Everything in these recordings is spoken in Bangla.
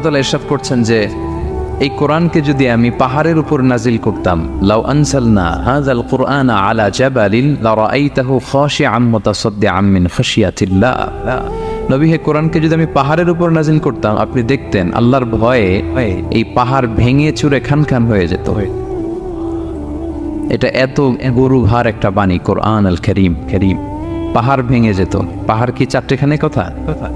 তাআলা ইরশাদ করছেন যে, এই কোরআনকে যদি আমি পাহাড়ের উপর নাজিল করতাম, লাউ আনসালনা হাযাল কুরআনা আলা জাবালিন লারাআইতাহু খাশিআম মুতাসাদ্দিআম মিন খাশিয়াতিল্লাহ। নবী, হে কোরআনকে যদি আমি পাহাড়ের উপর নাজিল করতাম, আপনি দেখতেন আল্লাহর ভয়ে এই পাহাড় ভেঙে চুরে খান খান হয়ে যেত। এটা এত গরু ভার একটা বাণী, কোরআন আল করিম। করিম পাহাড় ভেঙে যেত। পাহাড় কি চারটেখানে কথা কথা?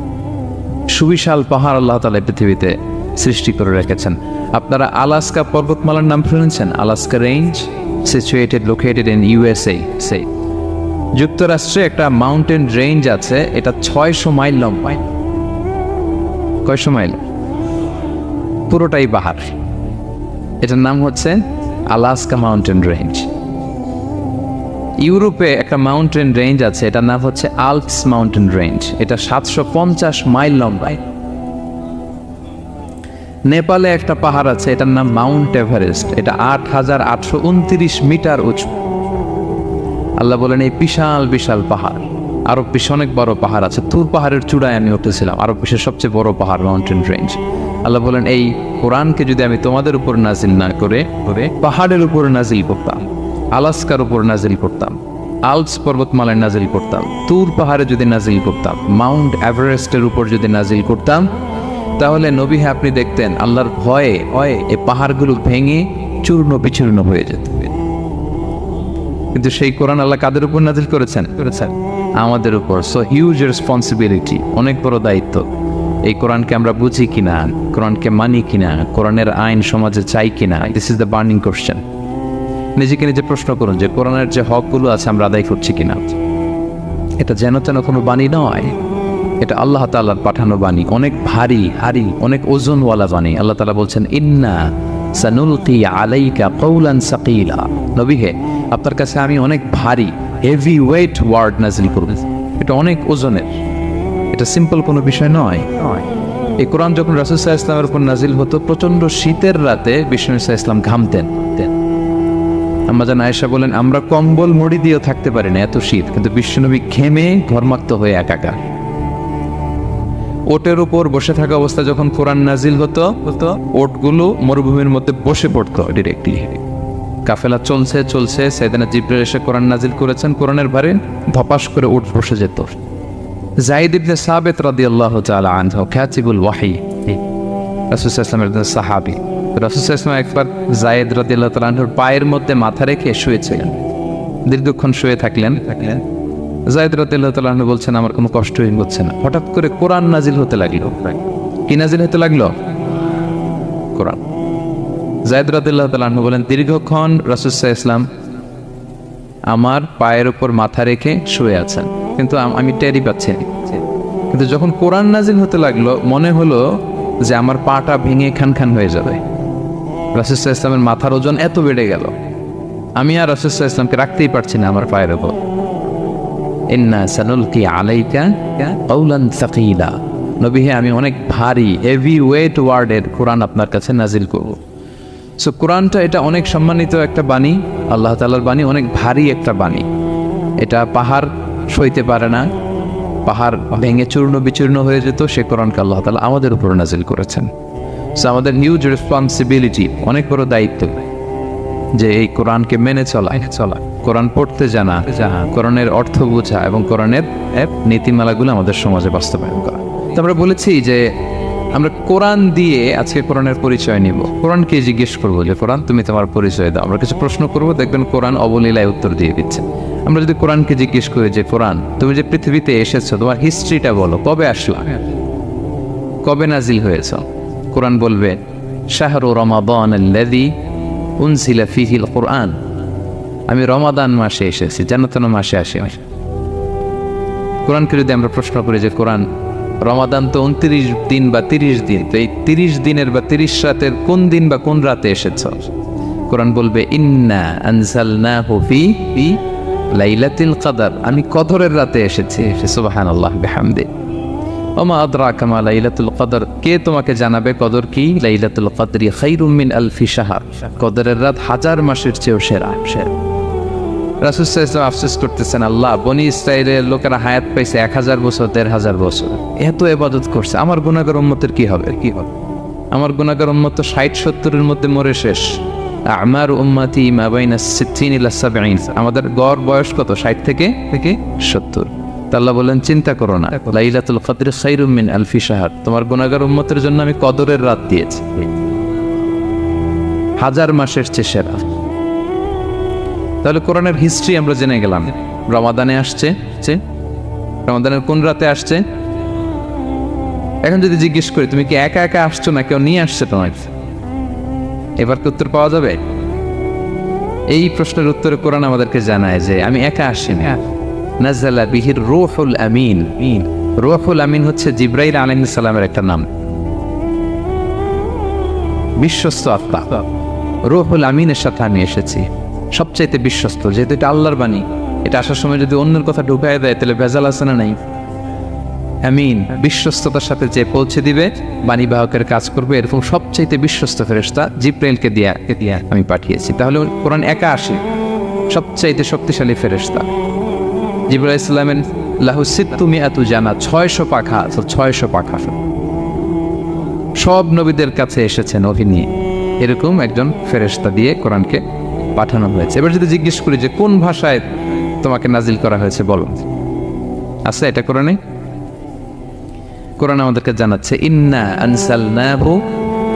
সুবিশাল পাহাড় আল্লাহ তালা পৃথিবীতে সৃষ্টি করে রেখেছেন। আপনারা আলাস্কা পর্বতমালার নাম শুনেছেন Alaska range situated located in USA সে যুক্তরাষ্ট্রে একটা মাউন্টেন রেঞ্জ আছে, এটা ছয়শো মাইল লম্বা। কয়শো মাইল? পুরোটাই পাহাড়। এটার নাম হচ্ছে আলাস্কা মাউন্টেন রেঞ্জ ইউরোপে একটা মাউন্টেন রেঞ্জ আছে, এটার নাম হচ্ছে আলপস মাউন্টেন রেঞ্জ এটা সাতশো পঞ্চাশ মাইল লম্বায় নেপালে একটা পাহাড় আছে, এটার নাম মাউন্ট এভারেস্ট এটা আট হাজার আটশো উনত্রিশ মিটার উঁচু। আল্লাহ বলেন, এই বিশাল বিশাল পাহাড়। আরব বিশ্বে অনেক বড় পাহাড় আছে। তুর পাহাড়ের চূড়ায় আমি উঠেছিলাম, আরব বিশ্বের সবচেয়ে বড় পাহাড় মাউন্টেন রেঞ্জ আল্লাহ বলেন, এই কোরআনকে যদি আমি তোমাদের উপর নাজিল না করে করে, পাহাড়ের উপর নাজিল করতাম আলাস্কার উপর নাজিল করতাম। আলপস পর্বতমালায় নাজিল করতাম। তুর পাহাড়ে যদি নাজিল করতাম। মাউন্ট এভারেস্টের উপর যদি নাজিল করতাম, তাহলে নবী হ্যাঁ আপনি দেখতেন, আল্লাহর ভয়ে ভয়ে এই পাহাড়গুলো ভেঙে চূর্ণ বিচূর্ণ হয়ে যেত। কিন্তু সেই কোরআন আল্লাহ কাদের উপর নাজিল করেছেন? করেছেন। আমাদের উপর। সো হিউজ রেসপন্সিবিলিটি অনেক বড় দায়িত্ব। এই কোরআনকে আমরা বুঝি কিনা? কোরআনকে মানি কিনা? কোরআনের আইন সমাজে চাই কিনা? This is the burning question নিজেকে নিজে প্রশ্ন করুন যে কোরআনের যে হকগুলো আছে আমরা আদায় করছি কিনা। এটা যেন তেন কোনো বাণী নয়। এটা আল্লাহ তাআলার পাঠানো বাণী। অনেক ভারী, হারি, অনেক ওজনওয়ালা বাণী। আল্লাহ তাআলা বলছেন, ইন্না সানুলকি আলাইকা কৌলান সাকিলা। আপনার কাছে আমি অনেক ভারী হেভি ওয়েট ওয়ার্ড নাজিল করব। এটা অনেক ওজনের। এটা সিম্পল কোনো বিষয় নয়। এই কোরআন যখন রাসুসাহ ইসলামের উপর নাজিল হতো প্রচণ্ড শীতের রাতে বিষ্ণু ইসলাম ঘামতেন। আমাজান আয়েশা বলেন, আমরা কম্বল মুড়ি দিয়েও থাকতে পারি না, এত শীত। কিন্তু বিশ্বনবী ঘেমে ঘরমাক্ত হয়ে একাকার। ওটের উপর বসে থাকা অবস্থা যখন কোরআন নাজিল হতো হতো ওটগুলো মরুভূমির মধ্যে বসে পড়তো ডিরেক্টলি কাফেলা চলছে চলছে, সেদিনা জিব্রাইল এসে কোরআন নাজিল করেছেন, কোরআনের ভারে ধপাস করে উঠ বসে যেত। জাইদ ইবনে সাবেত রাদিয়াল্লাহু তাআলা আনহু কাতিবুল ওয়াহি। রাসূল আলাইহি সাহাবী। রাসূল একবার জায়েদ রাদিয়াল্লাহু তাআলা পায়ের মধ্যে মাথা রেখে শুয়েছিলেন। দীর্ঘক্ষণ শুয়ে থাকলেন। থাকলেন জায়দ রাদিয়াল্লাহু তাআলা বলছেন, আমার কোনো কষ্টই হচ্ছে না। হঠাৎ করে কোরআন নাজিল হতে লাগল। কি নাজিল হতে লাগল? কোরআন। জায়দ রাদিয়াল্লাহু তাআলা বলেন, দীর্ঘক্ষণ সাল্লাল্লাহু ইসলাম আমার পায়ের উপর মাথা রেখে শুয়ে আছেন। কিন্তু আমি টেরি পাচ্ছি কিন্তু যখন কোরআন নাজিল হতে লাগল, মনে হলো যে আমার পাটা ভেঙে খান খান হয়ে যাবে। রাসূল ইসলামের মাথার ওজন এত বেড়ে গেল। আমি আর রাসূল ইসলামকে রাখতেই পারছি না আমার পায়ের উপর ইন্না সানুলকি আলাইকা সাকিলা। আমি অনেক ভারী হেভি ওয়েট ওয়ার্ডের কোরআন আপনার কাছে নাজিল করব। সো কোরআনটা এটা অনেক সম্মানিত একটা বাণী, আল্লাহ তালার বাণী, অনেক ভারী একটা বাণী। এটা পাহাড় সইতে পারে না, পাহাড় ভেঙে চূর্ণ বিচূর্ণ হয়ে যেত, সে কোরআনকে আল্লাহ তালা আমাদের উপর নাজিল করেছেন। সো আমাদের হিউজ রেসপন্সিবিলিটি অনেক বড় দায়িত্ব যে এই কোরআনকে মেনে চলা চলা। কোরআন পড়তে জানা, কোরআনের অর্থ বোঝা এবং কোরআনের নীতিমালাগুলো আমাদের সমাজে বাস্তবায়ন করা। তো আমরা বলেছি যে আমরা কোরআন দিয়ে আজকে কোরআনের পরিচয় নিব। কোরআনকে জিজ্ঞেস করব যে, কোরআন, তুমি তোমার পরিচয় দাও। আমরা কিছু প্রশ্ন করব, দেখবেন কোরআন অবলীলায় উত্তর দিয়ে দিচ্ছে। আমরা যদি কোরআনকে জিজ্ঞেস করি যে, কোরআন, তুমি যে পৃথিবীতে এসেছ, তোমার হিস্ট্রিটা বলো, কবে আসলা? কবে নাজিল হয়েছ? কোরআন বলবে, শাহরু রমাদান উনজিলা ফিহিল কোরআন আমি রমাদান মাসে এসেছি জান্নাতন মাসে আসি কোরআনকে যদি আমরা প্রশ্ন করি যে, কোরআন রমাদান তো উনত্রিশ দিন বা তিরিশ দিন, তো এই তিরিশ দিনের বা তিরিশ রাতের কোন দিন বা কোন রাতে এসেছ? কোরআন বলবে, ইন্না আনজালনাহু ফি ফি লাইলাতুল কদর। আমি কদরের রাতে এসেছি, সুবহানাল্লাহ, বিহামদি। ওমা আদরা কামা লাইলাতুল কদর। কে তোমাকে জানাবে কদর কি? লাইলাতুল কদরি খাইরুম মিন আলফি শাহর। কদরের রাত হাজার মাসের চেয়েও সেরা। সেরা রাসুসাহ ইসলাম আফসোস করতেছেন, আল্লাহ, বনি ইসরায়েলের লোকেরা হায়াত পাইছে এক হাজার বছর, দেড় হাজার বছর। এত এবাদত করছে। আমার গুণাগার উম্মতের কি হবে? কি হবে? আমার গুণাগার উম্মত ষাট সত্তরের মধ্যে মরে শেষ। আমার উম্মাতি মাবাইনা সিদ্দিন ইলা আমাদের গড় বয়স কত? ষাট থেকে? থেকে সত্তর। আল্লাহ বলেন চিন্তা করো না। লাইলাতুল কদর খাইরুম মিন আলফি শাহর। তোমার গুণাগার উম্মতের জন্য আমি কদরের রাত দিয়েছি। হাজার মাসের চেয়ে সেরা। তাহলে কোরআনের হিস্ট্রি আমরা জেনে গেলাম। রমাদানে আসছে রমাদানের কোন রাতে আসছে? এখন যদি জিজ্ঞেস করি তুমি কি একা একা আসছো না? কেউ নিয়ে আসছে তোমার? এবার কি উত্তর পাওয়া যাবে? এই প্রশ্নের উত্তরে কোরআন আমাদেরকে জানায় যে আমি একা আসিনি। নাজালা বিহির রুহুল আমিন। রুহুল আমিন হচ্ছে জিব্রাইল আলাইহিস সালামের একটা নাম। বিশ্বস্ত আত্মা। রুহুল আমিনের সাথে আমি এসেছি। সবচাইতে বিশ্বস্ত, যেহেতু এটা আল্লাহর বাণী। এটা আসার সময় যদি অন্যের কথা ঢুকায় দেয়, তাহলে ভেজাল আছে না নাই? আমিন, বিশ্বস্ততার সাথে যে পৌঁছে দিবে, বাণী বাহকের কাজ করবে, এরকম সবচাইতে বিশ্বস্ত ফেরেস্তা জিব্রাইলকে দিয়া আমি পাঠিয়েছি। তাহলে কোরআন একা আসে। সবচাইতে শক্তিশালী ফেরেস্তা ইসলামের লাহু সিত্তুমি এত জানা ছয়শো পাখা ছয়শো পাখা। সব নবীদের কাছে এসেছেন অভিনী। এরকম একজন ফেরেস্তা দিয়ে কোরআনকে পাঠানো হয়েছে। এবার যদি জিজ্ঞেস করি যে কোন ভাষায় তোমাকে নাজিল করা হয়েছে, বলো। আছে এটা কোরআনে? কোরআন আমাদেরকে জানাচ্ছে, ইন্না আনসালনাহু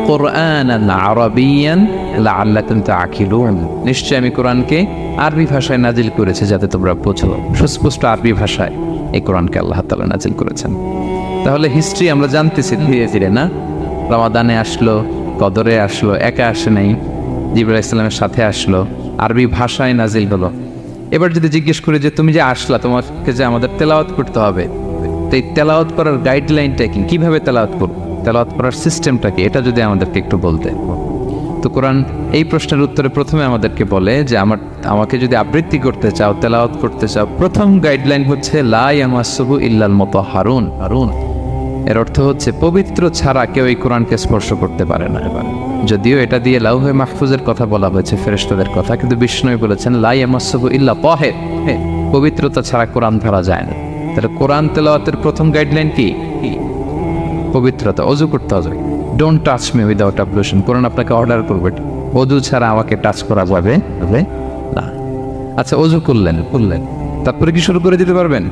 কোরআনান আরাবিয়ান লাআল্লাকুম তাআকিলুন। নিশ্চয় আমি কোরআনকে আরবি ভাষায় নাজিল করেছি যাতে তোমরা বোঝো। সুস্পষ্ট আরবি ভাষায় এই কোরআনকে আল্লাহ তাআলা নাজিল করেছেন। তাহলে হিস্ট্রি আমরা জানতেছি ধীরে ধীরে, না? রমাদানে আসলো, কদরে আসলো, একা আসে নাই জিবরা ইসলামের সাথে আসলো, আরবি ভাষায় নাজিল হলো। এবার যদি জিজ্ঞেস করি যে তুমি যে আসলা, তোমাকে যে আমাদের তেলাওয়াত করতে হবে, তো এই তেলাওয়াত করার গাইডলাইনটা কি? কীভাবে তেলাওয়াত করব? তেলাওয়াত করার সিস্টেমটা কি? এটা যদি আমাদেরকে একটু বলতে। তো কোরআন এই প্রশ্নের উত্তরে প্রথমে আমাদেরকে বলে যে, আমার, আমাকে যদি আবৃত্তি করতে চাও, তেলাওয়াত করতে চাও, প্রথম গাইডলাইন হচ্ছে লাই আমাসবু ইল্লাল মতো হারুন। হারুন এর অর্থ হচ্ছে, পবিত্র ছাড়া কেউ এই কোরআনকে স্পর্শ করতে পারে না। এবার যদিও এটা দিয়ে লাউহে মাহফুজের কথা বলা হয়েছে ফেরেস্তাদের কথা, কিন্তু বিষ্ণু বলেছেন লাই আমাসবু ইল্লা পহে পবিত্রতা ছাড়া কোরআন ধরা যায় না। তাহলে কোরআন তেলাওয়াতের প্রথম গাইডলাইন কি? পবিত্রতা, অজু করতে হবে। Don't touch me without ablution Quran আপনাকে অর্ডার করবে। অজু ছাড়া আমাকে টাচ করা যাবে না। আচ্ছা অজু করলেন করলেন। তারপরে কি শুরু করে দিতে পারবেন?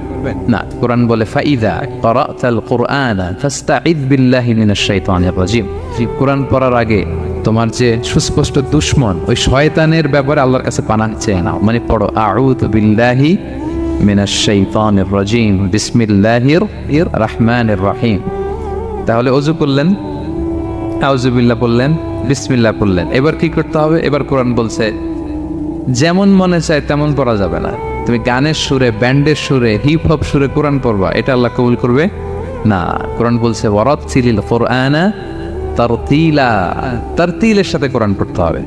না, কোরআন বলে, ফাইদা করাতাল কোরআন ফাস্তাঈদ বিল্লাহি মিনাশ শাইতানির রাজিম কোরআন পড়ার আগে তোমার যে সুস্পষ্ট দুশ্মন, ওই শয়তানের ব্যাপারে আল্লাহর কাছে পানাহ চেয়ে নাও। মানে পড়ো, আউযু বিল্লাহি মিনাশ শাইতানির রাজিম বিসমিল্লাহির রহমানির রহিম। তাহলে অজু করলেন? আউজুবিল্লাহ বললেন বিসমিল্লাহ বললেন এবার কি করতে হবে? এবার কোরআন বলছে, যেমন মনে চায় তেমন পড়া যাবে না। তুমি গানের সুরে, ব্যান্ডের সুরে হিপ হপ সুরে কোরআন পড়বা। এটা আল্লাহ কবুল করবে? না, কোরআন বলছে ওয়ারাত সিলিল কোরআনা তার তিলা তার তিলের সাথে কোরআন পড়তে হবে।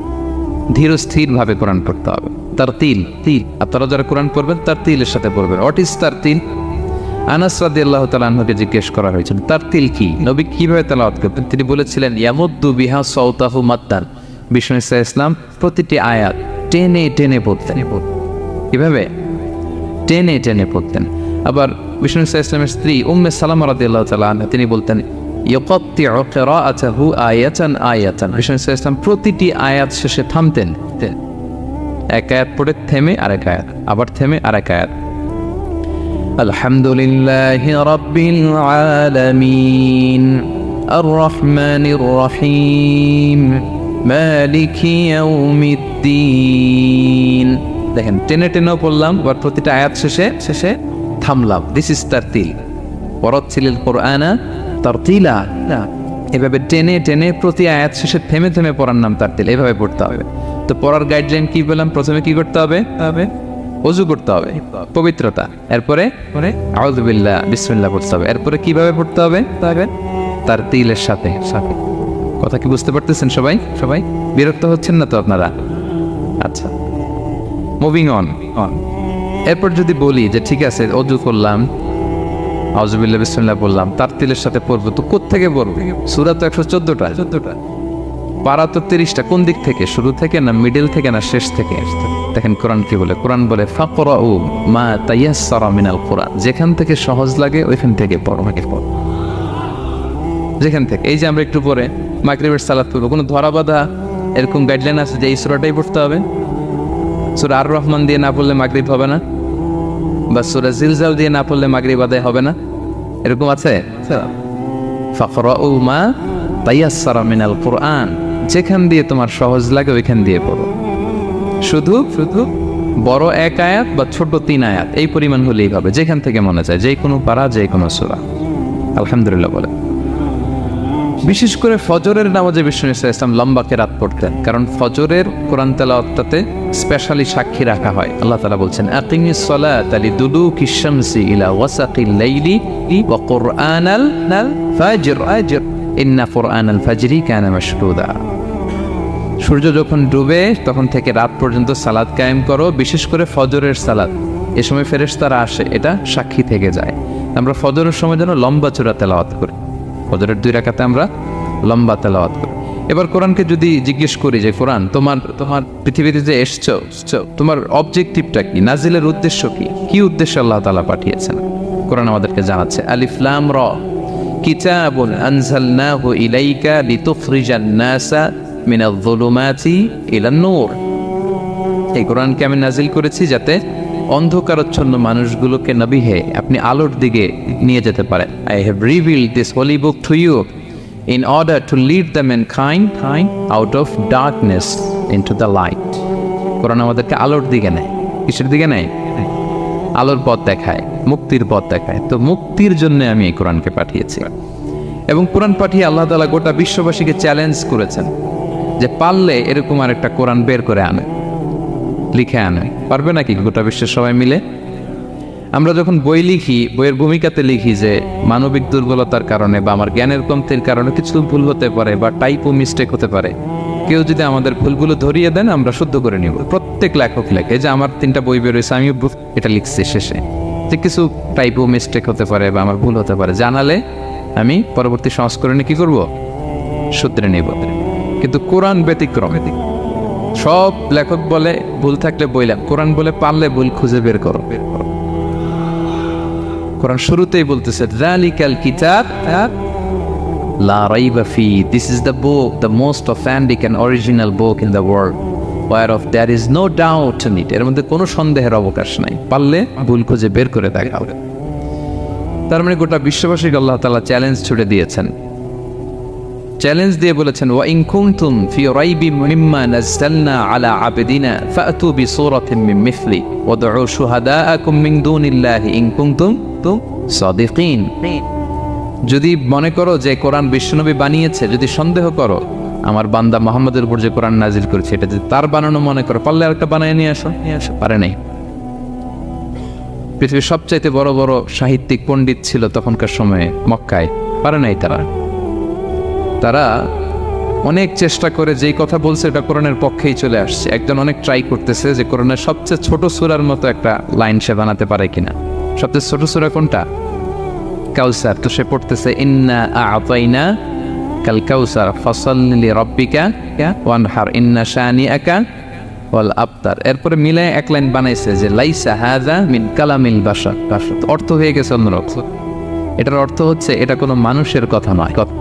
ধীর স্থির ভাবে কোরআন পড়তে হবে। তার তিল। তিল আপনারা যারা কোরআন পড়বেন তার তিলের সাথে পড়বেন। হোয়াট ইজ তার তিল আনাস রাদি আল্লাহ তালাহকে জিজ্ঞেস করা হয়েছিল তার তিল কি? নবী কীভাবে তেলাওয়াত করতেন? তিনি বলেছিলেন, ইয়ামুদ্দু বিহা সৌতাহু বিষ্ণু ইসা ইসলাম প্রতিটি আয়াত টেনে টেনে পড়তেন। কীভাবে? টেনে টেনে পড়তেন। আবার বিষ্ণু ইসা ইসলামের স্ত্রী উম্মে সালাম রাদি আল্লাহ তালা তিনি বলতেন প্রতিটি আয়াত শেষে থামতেন। এক আয়াত পড়ে থেমে আরেক আয়াত, আবার থেমে আরেক আয়াত। الحمد لله رب العالمين الرحمن الرحيم مالك يوم الدين দেখেন টেনে টেনেও পড়লাম এবার প্রতিটা আয়াত শেষে শেষে থামলাম দিস ইজ তার তিল পরত ছিলেন কোরআনা তার তিলা এভাবে টেনে টেনে প্রতি আয়াত শেষে থেমে থেমে পড়ার নাম তার তিল এভাবে পড়তে হবে তো পড়ার গাইডলাইন কি বললাম প্রথমে কি করতে হবে হবে অজু করতে হবে পবিত্রতা। এরপরে পরে? আউযুবিল্লাহ বিসমিল্লাহ পড়তে হবে। এরপরে কীভাবে পড়তে হবে? তার তিলের সাথে। সাথে। কথা কি বুঝতে পারতেছেন সবাই? সবাই? বিরক্ত হচ্ছেন না তো আপনারা? আচ্ছা। মুভিং অন অন এরপর যদি বলি যে ঠিক আছে অজু করলাম আউযুবিল্লাহ বিসমিল্লাহ বললাম তার তিলের সাথে পড়ব তো কোত্থেকে পড়ব? সূরা তো একশো চোদ্দটা। চোদ্দটা। পারা তো তিরিশটা। কোন দিক থেকে? শুরু থেকে না মিডিল থেকে না শেষ থেকে। দেখেন কোরআন কি বলে? কোরআন বলে ফাকরা ও মা তাইয়াসসারা মিনাল কোরআন। যেখান থেকে সহজ লাগে ওইখান থেকে পড়ো আগে পড়ো। যেখান থেকে। এই যে আমরা একটু পরে মাগরিবের সালাদ করব কোনো ধরা বাঁধা এরকম গাইডলাইন আছে যে এই সুরাটাই পড়তে হবে? সুরা আর রহমান দিয়ে না পড়লে মাগরিব হবে না? বা সুরা জিলজাল দিয়ে না পড়লে মাগরিব আদায় হবে না? এরকম আছে? ফাকরাউ মা তাইয়াসসারা মিনাল কোরআন। যেখান দিয়ে তোমার সহজ লাগে ওইখান দিয়ে পড়ো। শুধু শুধু বড় এক আয়াত বা ছোট তিন আয়াত এই পরিমাণ হলেই হবে যেখান থেকে মনে চায় যে কোনো পারা যে কোনো সুরা। আলহামদুলিল্লাহ বলে বিশেষ করে ফজরের নামাজে বিষ্ণু ইসলাম লম্বা কেরাত পড়তেন কারণ ফজরের কোরআন তেলাওয়াতে স্পেশালি সাক্ষী রাখা হয়। আল্লাহ তালা বলছেন আকিমি সলাত আলি দুলু কিশামসি ইলা ওয়াসাকিল লাইলি ওয়া কুরআনাল ফাজর। আজর ইন্না ফাজরি কানা সূর্য যখন ডুবে, তখন থেকে রাত পর্যন্ত সালাদ কায়েম করো, বিশেষ করে ফজরের সালাদ। এ সময় ফেরেশতারা আসে, এটা সাক্ষী থেকে যায়। আমরা ফজরের সময় যেন লম্বা চূড়া তেলাওয়াত করি। ফজরের দুই রাকাতে আমরা লম্বা তেলাওয়াত করি। এবার কোরআনকে যদি জিজ্ঞেস করি যে, কোরআন, তোমার তোমার পৃথিবীতে যে এসছো তোমার অবজেক্টিভটা কি? নাজিলের উদ্দেশ্য কি? কি উদ্দেশ্যে আল্লাহ তাআলা পাঠিয়েছেন? কোরআন আমাদেরকে জানাচ্ছে আলিফলাম র। কিতাবুন আনজালনাহু ইলাইকা লিতুখরিজান নাসা মিনাল যুলুমাতি নূর। এই কোরআনকে আমি নাজিল করেছি যাতে অন্ধকারচ্ছন্ন মানুষগুলোকে নবী হে আপনি আলোর দিকে নিয়ে যেতে পারেন। I have reveal this holy book to you in order to lead the mankind kind out of darkness into the light Quran আমাদেরকে আলোর দিকে নেয়। কিসের দিকে নেয়? আলোর পথ দেখায়, মুক্তির পথ দেখায়। তো মুক্তির জন্য আমি এই কোরআনকে পাঠিয়েছি। এবং কোরআন পাঠিয়ে আল্লাহ তালা গোটা বিশ্ববাসীকে চ্যালেঞ্জ করেছেন। যে পারলে এরকম আর একটা কোরআন বের করে আনে, লিখে আনে। পারবে নাকি গোটা বিশ্বের সবাই মিলে? আমরা যখন বই লিখি, বইয়ের ভূমিকাতে লিখি যে মানবিক দুর্বলতার কারণে বা আমার জ্ঞানের কমতির কারণে কিছু ভুল হতে পারে বা টাইপও মিস্টেক হতে পারে, কেউ যদি আমাদের ভুলগুলো ধরিয়ে দেন, আমরা শুদ্ধ করে নিব। প্রত্যেক লেখক লেখে যে আমার তিনটা বই বেরোয়েছে আমি এটা লিখছি শেষে। যে কিছু টাইপও মিস্টেক হতে পারে বা আমার ভুল হতে পারে, জানালে আমি পরবর্তী সংস্করণে কি করব? সূত্রে নিব কিন্তু কোরআন ব্যতিক্রম সব লেখক বলে ভুল থাকলে বইলাম কোরআন বলে পারলে ভুল খুঁজে বের করো। বের করো কোরআন শুরুতেই বলতেছে জালিকাল কিতাব লা রাইবা ফি this is the book the most authentic original book in the world war of there is no doubt in it এর মধ্যে কোনো সন্দেহের অবকাশ নাই। পারলে ভুল খুঁজে বের করে দেখাও। তার মানে গোটা বিশ্ববাসীকে আল্লাহ তাআলা চ্যালেঞ্জ ছুড়ে দিয়েছেন। চ্যালেঞ্জ দিয়ে বলেছেন, ওয়া ইন কুনতুম ফি রাইবি মিম্মা নাযালনা আলা আবদিনা ফাতু বিসূরাতিন মিন মিথলি ওয়াদউ শুহাদাআকুম মিন দুনিল্লাহি ইন কুনতুম তুম সাদিকিন. যদি মনে করো যে কোরআন বিশ্বনবী বানিয়েছে, যদি সন্দেহ করো, আমার বান্দা মোহাম্মদের উপর যে কোরআন নাজিল করেছে, এটা যদি তার বানানো মনে করো, পারলে আরেকটা বানিয়ে নিয়ে আসো। নিয়ে আসো, পারে নাই। পৃথিবীর সবচাইতে বড় বড় সাহিত্যিক পণ্ডিত ছিল তখনকার সময়ে মক্কায়, পারে নাই তারা। তারা অনেক চেষ্টা করে, যেই কথা বলছে এটা কোরআনের পক্ষেই চলে আসছে। একজন অনেক ট্রাই করতেছে যে কোরআনের সবচেয়ে ছোট সুরার মতো একটা লাইন সে বানাতে পারে কিনা। সবচেয়ে ছোট সুরা কোনটা? কাউসার। তো সে পড়তেছে, ইন্না আতাইনা কাল কাউসার ফসল্লি রব্বিকা ওয়ানহার, ইন্না শানি একা ওয়াল আবতার। এরপরে মিলায় এক লাইন বানাইছে যে, লাইসা হাজা মিন কালামিল বাসা অর্থ হয়ে গেছে অন্যরকম এটার অর্থ হচ্ছে, এটা কোনো মানুষের কথা নয়। কথা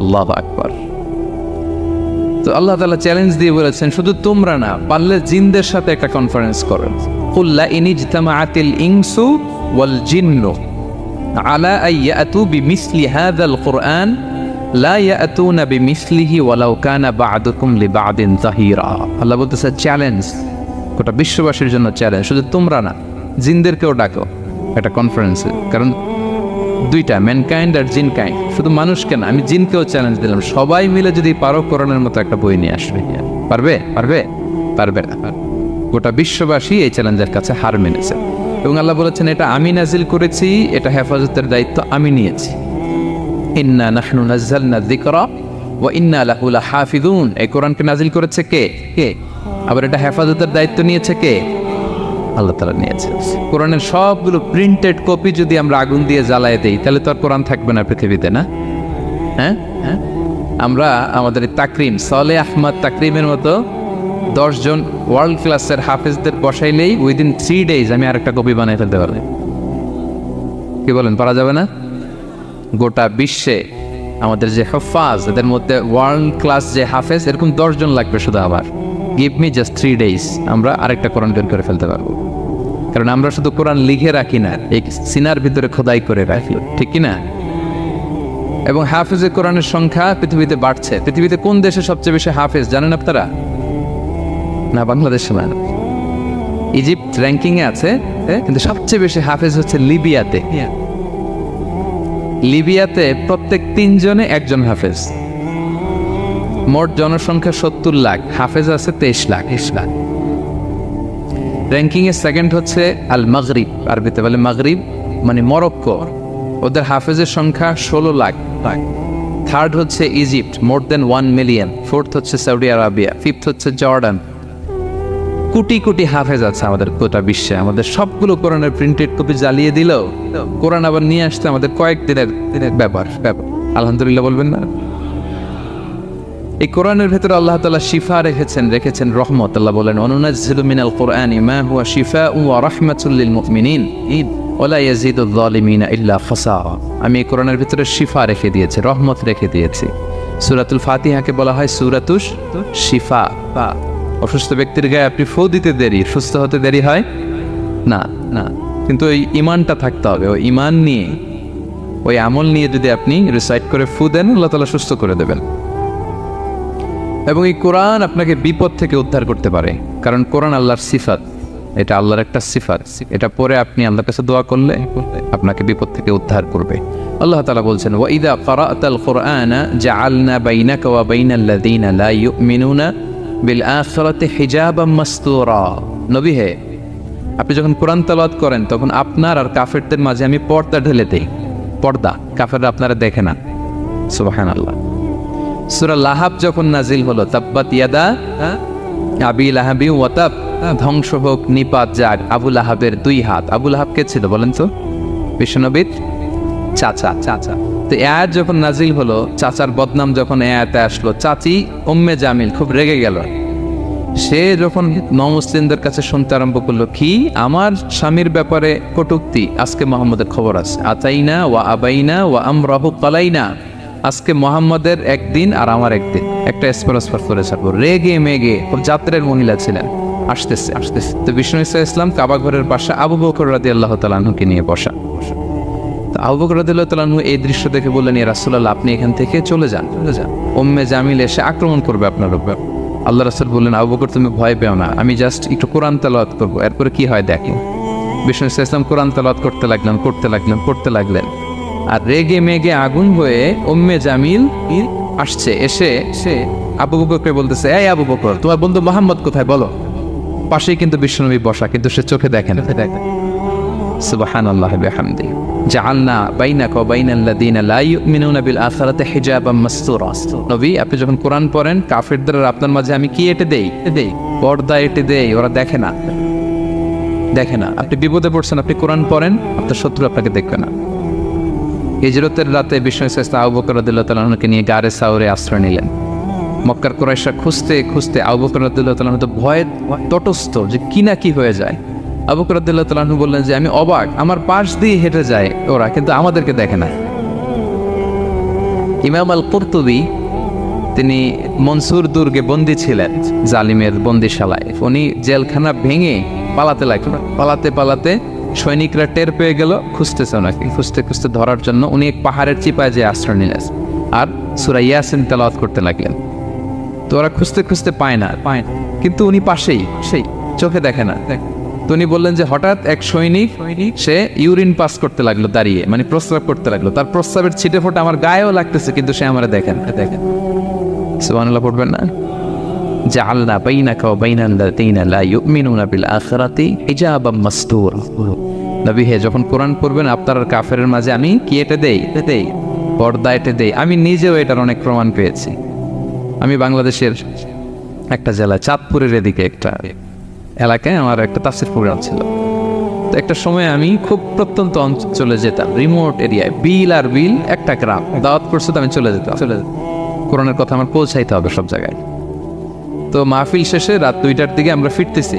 আল্লাহ আকবার। তো আল্লাহ তাআলা চ্যালেঞ্জ দিয়ে বলেছেন, শুধু তোমরা না, পারলে জিনদের সাথে একটা কনফারেন্স করো কুল্লা ইনিজতামাআতিল ইনসু ওয়াল জিন্নু আলা আইয়াতু বিমিসলি হাযাল কুরআন আল্লাহ বলতেছে, চ্যালেঞ্জ, গোটা বিশ্ববাসীর জন্য চ্যালেঞ্জ। শুধু তোমরা না, জিনদেরকেও ডাকো একটা কনফারেন্সে কারণ দুইটা ম্যানকাইন্ড আর জিন কাইন্ড শুধু মানুষকে না, আমি জিনকেও চ্যালেঞ্জ দিলাম। সবাই মিলে যদি পারো করোনার মতো একটা বই নিয়ে আসবে। পারবে? পারবে? পারবে না। গোটা বিশ্ববাসী এই চ্যালেঞ্জের কাছে হার মেনেছে। এবং আল্লাহ বলেছেন, এটা আমি নাজিল করেছি, এটা হেফাজতের দায়িত্ব আমি নিয়েছি। ইন্না নাহনু নাজ্জালনা যিকরা ওয়া ইন্না লাহু লাহাফিজুন এই কোরআনকে নাজিল করেছে কে? কে? আবার এটা হেফাজতের দায়িত্ব নিয়েছে কে? আল্লাহ তালা নিয়েছে। কোরআনের সবগুলো প্রিন্টেড কপি যদি আমরা আগুন দিয়ে জ্বালায় দেই, তাহলে তো আর কোরআন থাকবে না পৃথিবীতে, না? হ্যাঁ? হ্যাঁ? আমরা আমাদের তাকরিম সলে আহমদ তাকরিমের মতো দশজন ওয়ার্ল্ড ক্লাসের হাফেজদের বসাইলেই উইদিন থ্রি ডেজ আমি আরেকটা কপি বানাই ফেলতে পারব। কি বলেন, পারা যাবে না? গোটা বিশ্বে আমাদের যে হফাজ, এদের মধ্যে ওয়ার্ল্ড ক্লাস যে হাফেজ, এরকম দশজন লাগবে শুধু আবার give me just three days আমরা আরেকটা কোরআন বের করে ফেলতে পারব। কারণ আমরা শুধু কোরআন লিখে রাখি না, এই সিনার ভিতরে খোদাই করে রাখি, ঠিক কি না এবং হাফেজে কোরআনের সংখ্যা পৃথিবীতে বাড়ছে। পৃথিবীতে কোন দেশে সবচেয়ে বেশি হাফেজ, জানেন আপনারা? না, বাংলাদেশে না। ইজিপ্ট র্যাঙ্কিং এ আছে কিন্তু সবচেয়ে বেশি হাফেজ হচ্ছে লিবিয়াতে। লিবিয়াতে প্রত্যেক তিনজনে একজন হাফেজ। মোট জনসংখ্যা সত্তর লাখ, হাফেজ আছে তেইশ লাখ। তেইশ লাখ র্যাঙ্কিং এ সেকেন্ড হচ্ছে আল মাগরিব আরবিতে বলে মাগরিব মানে মরক্কো। ওদের হাফেজের সংখ্যা ষোলো লাখ। লাখ থার্ড হচ্ছে Egypt more than one million fourth হচ্ছে সৌদি আরাবিয়া ফিফথ হচ্ছে জর্ডান কোটি কোটি হাফেজ আছে আমাদের গোটা বিশ্বে। আমাদের সবগুলো কোরআনের প্রিন্টেড কপি জ্বালিয়ে দিল কোরআন আবার নিয়ে আসতে আমাদের কয়েক দিনের দিনের ব্যাপার ব্যাপার। আলহামদুলিল্লাহ বলবেন না? এই কোরআনের ভেতরে আল্লাহ তাআলা শিফা রেখেছেন রেখেছেন রহমত। আল্লাহ বলেন অনুনাজ্জিলু মিনাল কোরআনি মা হুয়া শিফাউ ওয়া রাহমাতুল লিল মুমিনিন। ঈদ ওয়ালা ইয়াজিদু যালিমিনা ইল্লা ফাসাহা আমি এই কোরআনের ভিতরে শিফা রেখে দিয়েছি, রহমত রেখে দিয়েছি। সুরাতুল ফাতিহাকে বলা হয় সূরাতুশ শিফা। অসুস্থ ব্যক্তির গায়ে আপনি ফু দিতে দেরি, সুস্থ হতে দেরি হয়? না না। কিন্তু ওই ইমানটা থাকতে হবে, ওই ইমান নিয়ে। ওই আমল নিয়ে যদি আপনি রিসাইড করে ফু দেন, আল্লাহ তালা সুস্থ করে দেবেন। এবং এই কোরআন আপনাকে বিপদ থেকে উদ্ধার করতে পারে। কারণ কোরআন আল্লাহর সিফাত। এটা আল্লাহর একটা সিফাত। এটা পরে আপনি আল্লাহর কাছে দোয়া করলে আপনাকে বিপদ থেকে উদ্ধার করবে। আল্লাহ তালা বলছেন ওয়াইদা ক্বারাতাল কুরআনা জাআলনা বাইনাকা ওয়া বাইনাল্লাযীনা লা ইউমিনুনা বিল আখিরাতি হিজাবাম মাসতুরা। নবী হে, আপনি যখন কোরআন তেলাওয়াত করেন, তখন আপনার আর কাফেরদের মাঝে আমি পর্দা ঢেলে দেই। পর্দা, কাফেররা আপনারা দেখে না সুবহানাল্লাহ। সুরা লাহাব যখন নাজিল হলো, তাব্বাত ইয়াদা আবি লাহাবি ওয়াতাব ধ্বংস হোক, নিপাত যাক আবু লাহাবের দুই হাত। আবু লাহাব কে ছিল বলেন তো? বিশ্বনবীর চাচা চাচা। তো এ আয়াত যখন নাজিল হলো, চাচার বদনাম যখন এ আয়াতে আসলো, চাচি উম্মে জামিল খুব রেগে গেল। সে যখন নমুসলিমদের কাছে শুনতে আরম্ভ করল, কি, আমার স্বামীর ব্যাপারে কটুক্তি? আজকে মোহাম্মদের খবর আছে। আতাইনা ওয়া আবাইনা ওয়া আমরাহু কালাইনা। আজকে মোহাম্মদের একদিন আর আমার একদিন। একটা স্পরস্পর করে ছাড়বো রেগে মেগে খুব যাত্রের মহিলা ছিলেন। আসতেছে আসতেছে। তো বিষ্ণু ইসা ইসলাম কাবা ঘরের পাশে আবু বকর রাদি আল্লাহ তালাহুকে নিয়ে বসা। এই দৃশ্য দেখে বললেন রাসূলুল্লাহ, আপনি এখান থেকে চলে যান। চলে যান। ওম্মে জামিল এসে আক্রমণ করবে আপনার উপর। আল্লাহ রাসূল বললেন তুমি ভয় পেও না। আমি জাস্ট একটু কোরআন করব। এরপরে কি হয় দেখো বিষ্ণু ইসলাম কোরআন করতে লাগলেন করতে লাগলেন করতে লাগলেন। আর রেগে মেগে আগুন হয়ে ওম্মে জামিল আসছে। এসে সে আবু বকরকে বলতেছে, এই আবু বকর, তোমার বন্ধু মোহাম্মদ কোথায় বলো? পাশেই কিন্তু বিশ্বনবী বসা, কিন্তু সে চোখে দেখে না। দেখে আপনি কোরআন পড়েন আপনার বিপদে পড়ছেন, আপনি কোরআন পড়েন, আপনার শত্রু আপনাকে দেখবে না। হিজরতের রাতে বিশ্ব ইসলাম নিয়ে গারে সাউরে আশ্রয় নিলেন। মক্কার কোরাইশা খুঁজতে খুঁজতে আবু ভয়ে তটস্থ যে কি না কি হয়ে যায়। আবু বললেন যে, আমি অবাক, আমার পাশ দিয়ে হেঁটে যায় ওরা, কিন্তু আমাদেরকে দেখে না। ইমাম আল কুরতুবি তিনি মনসুর দুর্গে বন্দী ছিলেন, জালিমের বন্দিশালায়। উনি জেলখানা ভেঙে পালাতে লাগলেন। পালাতে পালাতে সৈনিকরা টের পেয়ে গেল, খুঁজতেছে ওনাকে। খুঁজতে খুঁজতে ধরার জন্য উনি এক পাহাড়ের চিপায় যে আশ্রয় নিলেন আর সুরা ইয়াসিন তেলাওয়াত করতে লাগলেন। তো ওরা খুঁজতে খুঁজতে পায় না, পায় কিন্তু উনি পাশেই, সেই, চোখে দেখে না। তো উনি বললেন যে হঠাৎ এক সৈনিক সে ইউরিন পাস করতে লাগল দাঁড়িয়ে মানে প্রস্রাব করতে লাগল। তার প্রস্রাবের ছিটে ফোটা আমার গায়েও লাগতেছে কিন্তু সে আমার দেখেন দেখেন সুবহানাল্লাহ পড়বেন না? জাআলনা বাইনাকা ওয়া বাইনাল্লাযীনা লা ইউমিনুনা বিল আখিরাতি হিজাবাম মাসতুর নবী হে যখন কোরআন পড়বেন আপনার আর কাফেরের মাঝে আমি কি এটা দেই? দেই। পর্দা এটা দেই। আমি নিজেও এটার অনেক প্রমাণ পেয়েছি। আমি বাংলাদেশের একটা জেলা চাঁদপুরের এদিকে একটা এলাকায় আমার একটা তাফসির প্রোগ্রাম ছিল। তো একটা সময় আমি খুব প্রত্যন্ত অঞ্চল চলে যেতাম রিমোট এরিয়ায় বিল আর বিল, একটা গ্রাম। দাওয়াত করছে আমি চলে যেতাম। চলে যেতাম। কোরআনের কথা আমার পৌঁছাইতে হবে সব জায়গায়। তো মাহফিল শেষে রাত দুইটার দিকে আমরা ফিরতেছি,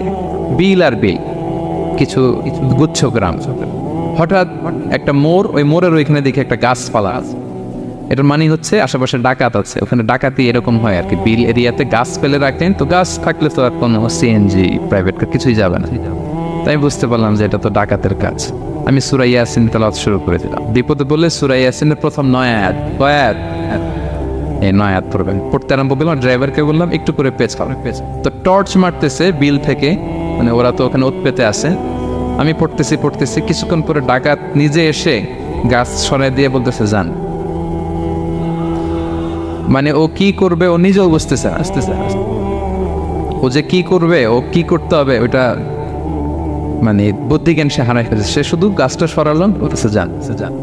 বিল আর বিল, কিছু গুচ্ছ গ্রাম। হঠাৎ একটা মোড়, ওই মোরের ওইখানে দেখি একটা গাছপালা আছে। এটার মানে হচ্ছে আশেপাশে ডাকাত আছে। ওখানে ডাকাতি এরকম হয় আর কি বিল এরিয়াতে গাছ ফেলে রাখেন তো গাছ থাকলে তো আর কোনো সিএনজি প্রাইভেট কার কিছুই যাবে না। তাই বুঝতে পারলাম যে এটা তো ডাকাতের কাজ। আমি সুরাই ইয়াসিন তালাত শুরু করে দিলাম বিপদে বললে সুরাই ইয়াসিনের প্রথম নয় আয়াত। কয় এই নয় পড়বেন। পড়তে আরম্ভ করলাম, ড্রাইভারকে বললাম, একটু করে পেজ খাবে পেজ তো টর্চ মারতেছে বিল থেকে। মানে ওরা তো ওখানে উৎপেতে আছে। আমি পড়তেছি পড়তেছি। কিছুক্ষণ পরে ডাকাত নিজে এসে গাছ সরাই দিয়ে বলতেছে, যান। মানে ও কি করবে, ও নিজেও বুঝতেছে আসতেছে। ও যে কি করবে, ও কি করতে হবে ওটা মানে বুদ্ধি জ্ঞান সে হারাই ফেলেছে। সে শুধু গাছটা সরালো বলতেছে, যান সে যান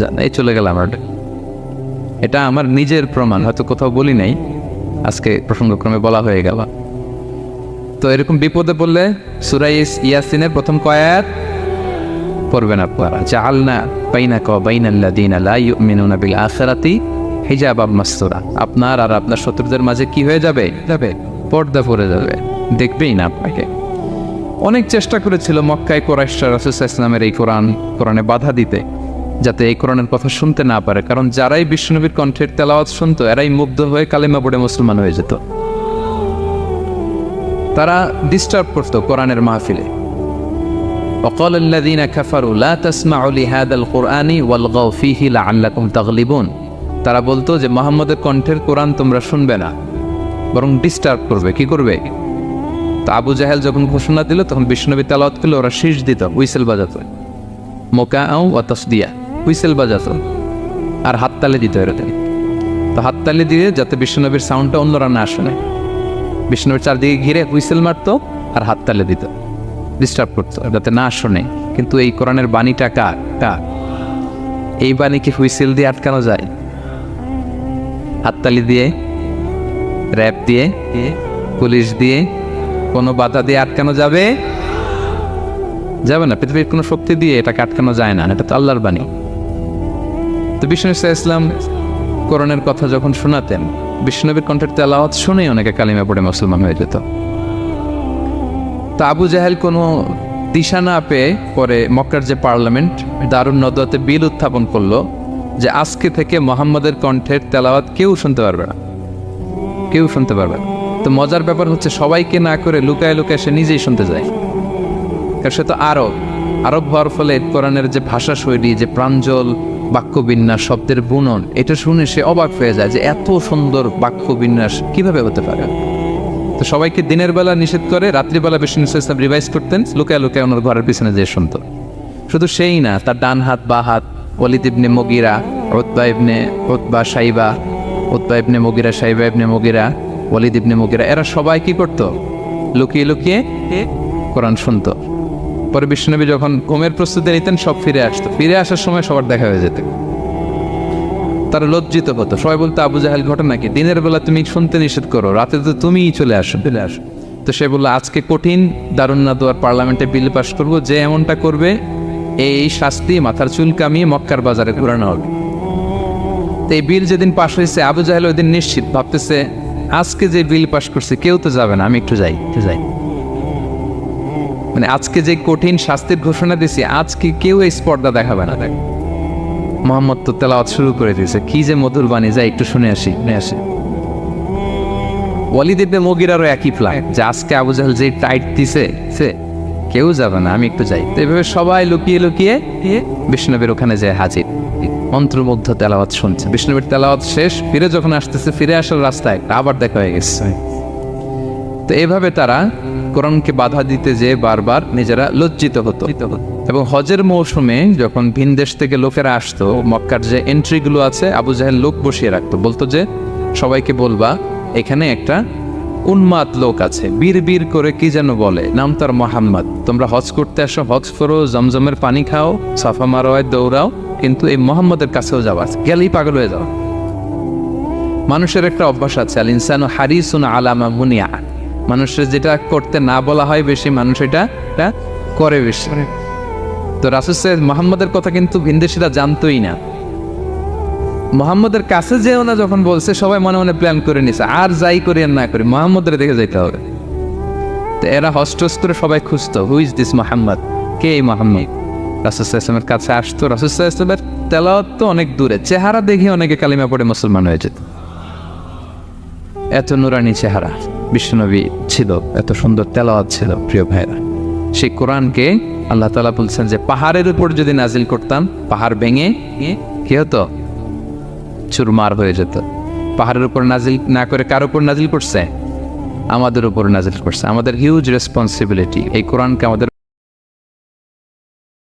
যান, এই চলে গেলাম আর এটা আমার নিজের প্রমাণ, হয়তো কোথাও বলি নাই। আজকে প্রসঙ্গক্রমে বলা হয়ে গেল। তো এরকম বিপদে পড়লে সুরাই ইয়াসিনের প্রথম কয়াত পড়বেন আপনারা জাহালনা বাইনা ক বাইনাল্লাদিনা লা ইউমিনুনা বিল আখিরাতি হিজাব মাস্তুরা আপনার আর আপনার শত্রুদের মাঝে কি হয়ে যাবে যাবে পর্দা পড়ে যাবে দেখবেই না আপনাকে অনেক চেষ্টা করেছিল মক্কায় কোরাইশা রাসুল ইসলামের এই কোরআন কোরআনে বাধা দিতে যাতে এই কোরআনের কথা শুনতে না পারে কারণ যারাই বিষ্ণুনবীর কণ্ঠের তেলাওয়াত শুনতো এরাই মুগ্ধ হয়ে কালিমা পড়ে মুসলমান হয়ে যেত তারা ডিস্টার্ব করতো কোরআনের মাহফিলে وقال الذين كفروا لا تسمعوا لهذا القرآن والغوا فيه لعلكم تغلبون তারা বলতো যে, মোহাম্মদের কণ্ঠের কোরআন তোমরা শুনবে না, বরং ডিস্টার্ব করবে। কি করবে? তো আবু জাহেল যখন ঘোষণা দিল, তখন বিষ্ণবী তালাওয়াত করলে ওরা শীষ দিত, হুইসেল বাজাতো। মোকা আউ দিয়া হুইসেল বাজাতো, আর হাততালি দিত এরকম তো হাততালি দিয়ে যাতে বিষ্ণনবীর সাউন্ডটা অন্যরা না শুনে বিষ্ণুর চারদিকে ঘিরে হুইসেল মারতো আর হাততালি দিত ডিস্টার্ব করতো যাতে না শোনে। কিন্তু এই কোরআনের বাণীটা কার? কার? এই বাণী কি হুইসেল দিয়ে আটকানো যায়? হাততালি দিয়ে র্যাপ দিয়ে, পুলিশ দিয়ে, কোনো বাধা দিয়ে আটকানো যাবে? যাবে না, পৃথিবীর কোনো শক্তি দিয়ে এটাকে আটকানো যায় না, এটা তো আল্লাহর বাণী। তো বিষ্ণু ইসা ইসলাম কোরআনের কথা যখন শোনাতেন বিষ্ণুনবীর কণ্ঠের তেলাওয়াত শুনেই অনেকে কালিমা পড়ে মুসলমান হয়ে যেত। তো আবু জাহেল কোনো দিশা না পেয়ে পরে মক্কার যে পার্লামেন্ট, দারুণ নদতে বিল উত্থাপন করল যে আজকে থেকে মোহাম্মদের কণ্ঠের তেলাওয়াত কেউ শুনতে পারবে না। কেউ শুনতে পারবে না। তো মজার ব্যাপার হচ্ছে সবাইকে না করে লুকায় লুকায় সে নিজেই শুনতে যায়। কারণ সে তো আরব। আরব হওয়ার ফলে কোরআনের যে ভাষা শৈলী, যে প্রাঞ্জল, বাক্যবিন্যাস শব্দের বুনন, এটা শুনে সে অবাক হয়ে যায় যে এত সুন্দর বাক্যবিন্যাস কীভাবে হতে পারে? তো সবাইকে দিনের বেলা নিষেধ করে রাত্রিবেলা বেশি ইসলাম রিভাইজ করতেন, লুকায় লুকায় ওনার ঘরের পিছনে যে শুনত। শুধু সেই না, তার ডান হাত, বা হাত ওলিদ ইবনে মগিরা ওতবা ইবনে ওতবা সাইবা ওতবা ইবনে মগিরা সাইবা ইবনে মগিরা ওলিদ ইবনে মগিরা এরা সবাই কি করত? লুকিয়ে লুকিয়ে কোরআন শুনতো। পরে বিষ্ণুনবী যখন ঘুমের প্রস্তুতি নিতেন সব ফিরে আসতো। ফিরে আসার সময় সবার দেখা হয়ে যেত। তারা লজ্জিত হতো। সবাই বলতো আবু জাহেল ঘটনা কি? দিনের বেলা তুমি শুনতে নিষেধ করো রাতে তো তুমিই চলে আসো। চলে আসো। তো সে বলল আজকে কঠিন দারুন্না দোয়ার পার্লামেন্টে বিল পাস করব যে এমনটা করবে এই শাস্তি মাথার চুল কামিয়ে মক্কার বাজারে ঘুরানো হবে। এই বিল যেদিন পাশ হয়েছে, আবু জাহেল ওই দিন নিশ্চিত ভাবতেছে, আজকে যে বিল পাশ করছে, কেউ তো যাবে না, আমি একটু যাই একটু যাই। মানে আজকে যে কঠিন শাস্তির ঘোষণা দিছি, আজকে কেউ এই স্পর্ধা দেখাবে না। দেখ মোহাম্মদ তো তেলাওয়াত শুরু করে দিয়েছে, কি যে মধুর বাণী, যাই একটু শুনে আসি শুনে আসি। ওয়ালিদ ইবনে মগিরারও একই প্ল্যান যে আজকে আবু জাহেল যে টাইট দিছে, সে কেউ যাবে না, আমি একটু যাই। তো এভাবে সবাই লুকিয়ে লুকিয়ে বিষ্ণুনবীর ওখানে যায় হাজির। মন্ত্রমুগ্ধ তেলাওয়াত শুনছে। বিষ্ণুবীর তেলাওয়াত শেষ, ফিরে যখন আসতেছে, ফিরে আসার রাস্তায় আবার দেখা হয়ে গেছে। তো এভাবে তারা কোরআনকে বাধা দিতে যে বারবার নিজেরা লজ্জিত হতো। এবং হজের মৌসুমে যখন ভিন দেশ থেকে লোকেরা আসতো, মক্কার যে এন্ট্রিগুলো আছে, আবু জাহেল লোক বসিয়ে রাখতো। বলতো যে, সবাইকে বলবা, এখানে একটা উন্মাদ লোক আছে। বীর বীর করে কি যেন বলে? নাম তার মোহাম্মদ। তোমরা হজ করতে আসো হজ করো জমজমের পানি খাও সাফা মারোয় দৌড়াও কিন্তু এই মোহাম্মদের কাছেও যাওয়া গেলেই পাগল হয়ে যাওয়া মানুষের একটা অভ্যাস আছে আল ইনসান হারিসুন আলামা মুনিয়া। মানুষের যেটা করতে না বলা হয় বেশি মানুষ এটা করে বেশি। তো রাসুল সাহেব মোহাম্মদের কথা কিন্তু ভিনদেশিরা জানতোই না। মোহাম্মদের কাছে যেও না যখন বলছে, সবাই মনে মনে প্ল্যান করে নিছে, আর যাই করি আর না করি, মোহাম্মদের দেখে যেতে হবে। তো এরা হস্টস করে সবাই খুঁজতো হু ইজ দিস মোহাম্মদ কে এই মোহাম্মদ রাসুসাল্লামের কাছে আসতো রাসুসাল্লামের তেলাওয়াত তো অনেক দূরে, চেহারা দেখে অনেকে কালিমা পড়ে মুসলমান হয়ে যেত। এত নুরানি চেহারা, বিশ্বনবী ছিল, এত সুন্দর তেলাওয়াত ছিল, প্রিয় ভাইরা সেই কোরআনকে আল্লাহ তালা বলছেন যে, পাহাড়ের উপর যদি নাজিল করতাম, পাহাড় ভেঙে, কি হতো? চুরমার হয়ে যেত। পাহাড়ের উপর নাজিল না করে কার উপর নাজিল করছে? আমাদের উপর নাজিল করছে। আমাদের হিউজ রেসপন্সিবিলিটি এই কোরআনকে আমাদের